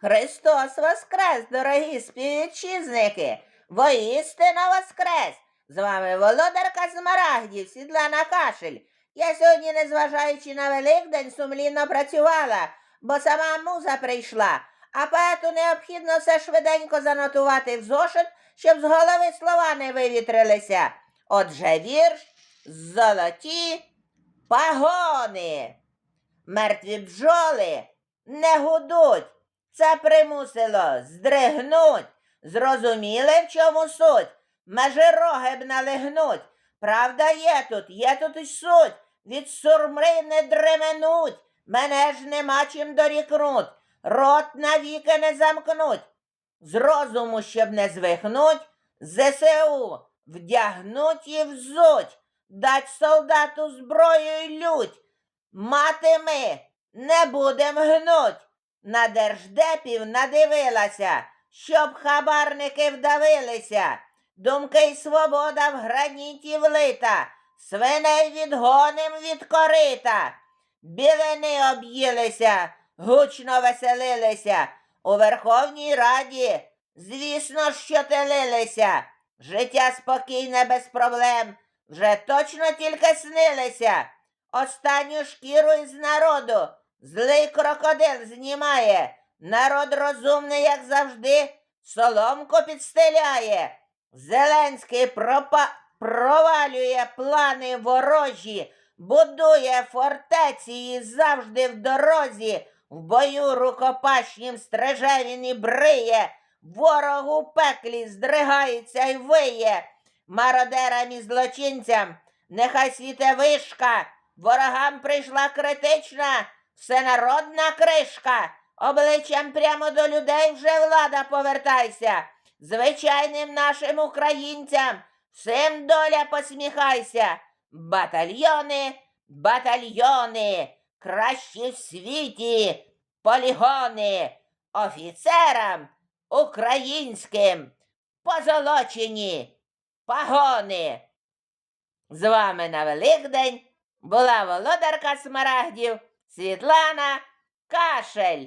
Христос воскрес, дорогі співвітчизники! Воістину воскрес! З вами володарка Змарагдів, Світлана Кашель. Я сьогодні, незважаючи на Великдень, сумлінно працювала, бо сама муза прийшла, а поету необхідно все швиденько занотувати в зошит, щоб з голови слова не вивітрилися. Отже, вірш золоті пагони. Мертві бджоли не гудуть. Це примусило здригнуть. Зрозуміли, в чому суть? Межи роги б налигнуть. Правда є тут, є тут і суть. Від сурми не дременуть. Мене ж нема чим дорікнуть. Рот навіки не замкнуть. З розуму, щоб не звихнуть, ЗСУ вдягнуть і взуть, дать солдату зброю й лють. Мати ми не будем гнуть. На держдепів надивилася, щоб хабарники вдавилися. Думки й свобода в граніті влита, свиней відгоним від корита. Білини об'їлися, гучно веселилися. У Верховній Раді, звісно, що телилися. Життя спокійне без проблем, вже точно тільки снилися. Останню шкіру із народу злий крокодил знімає. Народ розумний, як завжди, соломку підстеляє. Зеленський пропа... провалює плани ворожі, будує фортеці і завжди в дорозі. В бою рукопашнім стреже він і бриє, ворог у пеклі здригається й виє. Мародерам і злочинцям нехай світе вишка, ворогам прийшла критична, всенародна кришка. Обличчям прямо до людей вже влада повертайся. Звичайним нашим українцям всім доля посміхайся. Батальйони, батальйони, кращі в світі, полігони, офіцерам українським позолочені пагони. З вами на Великдень була володарка Смарагдів Світлана Кашель.